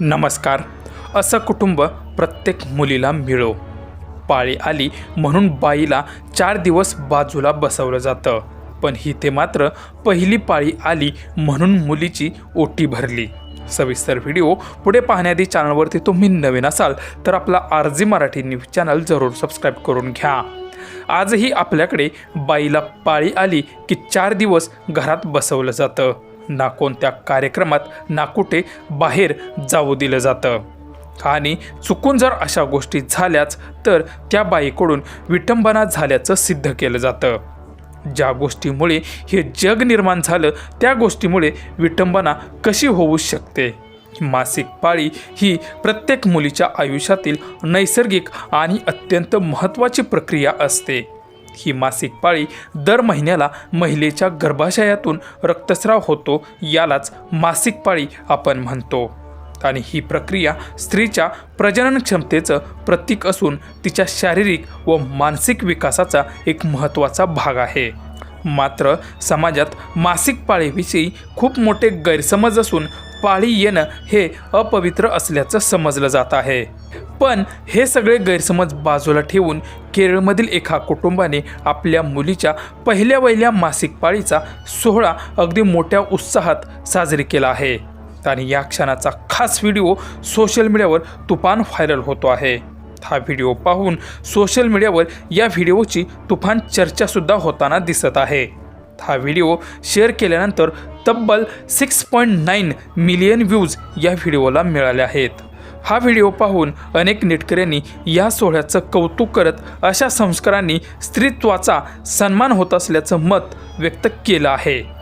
नमस्कार. असं कुटुंब प्रत्येक मुलीला मिळो. पाळी आली म्हणून बाईला चार दिवस बाजूला बसवलं जातं. पण ही ते मात्र पहिली पाळी आली म्हणून मुलीची ओटी भरली. सविस्तर व्हिडिओ पुढे पाहण्याआधी चॅनलवरती तुम्ही नवीन असाल तर आपला आरजी मराठी न्यूज चॅनल जरूर सबस्क्राईब करून घ्या. आजही आपल्याकडे बाईला पाळी आली की चार दिवस घरात बसवलं जातं. ना कोणत्या कार्यक्रमात ना कुठे बाहेर जाऊ दिलं जातं. आणि चुकून जर अशा गोष्टी झाल्याच तर त्या बाईकडून विटंबना झाल्याचं सिद्ध केलं जातं. ज्या गोष्टीमुळे हे जग निर्माण झालं त्या गोष्टीमुळे विटंबना कशी होऊ शकते? मासिक पाळी ही प्रत्येक मुलीच्या आयुष्यातील नैसर्गिक आणि अत्यंत महत्त्वाची प्रक्रिया असते. ही मासिक पाळी दर महिन्याला महिलेच्या गर्भाशयातून रक्तस्राव होतो यालाच मासिक पाळी आपण म्हणतो. आणि ही प्रक्रिया स्त्रीच्या प्रजनन क्षमतेचं प्रतीक असून तिच्या शारीरिक व मानसिक विकासाचा एक महत्त्वाचा भाग आहे. मात्र समाजात मासिक पाळीविषयी खूप मोठे गैरसमज असून पाळी येणं हे अपवित्र असल्याचं समजलं जात आहे. पण हे सगळे गैरसमज बाजूला ठेवून केरळमधील एका कुटुंबाने आपल्या मुलीच्या पहिल्या वहिल्या मासिक पाळीचा सोहळा अगदी मोठ्या उत्साहात साजरी केला आहे. आणि या क्षणाचा खास व्हिडिओ सोशल मीडियावर तुफान व्हायरल होतो आहे. हा व्हिडिओ पाहून सोशल मीडियावर या व्हिडिओची तुफान चर्चासुद्धा होताना दिसत आहे. हा व्हिडिओ शेअर केल्यानंतर तब्बल six point nine million views या व्हिडिओला मिळाले आहेत. हा व्हिडिओ पाहून अनेक नेटकऱ्यांनी या सोहळ्याचं कौतुक करत अशा संस्कारांनी स्त्रीत्वाचा सन्मान होत असल्याचं मत व्यक्त केलं आहे.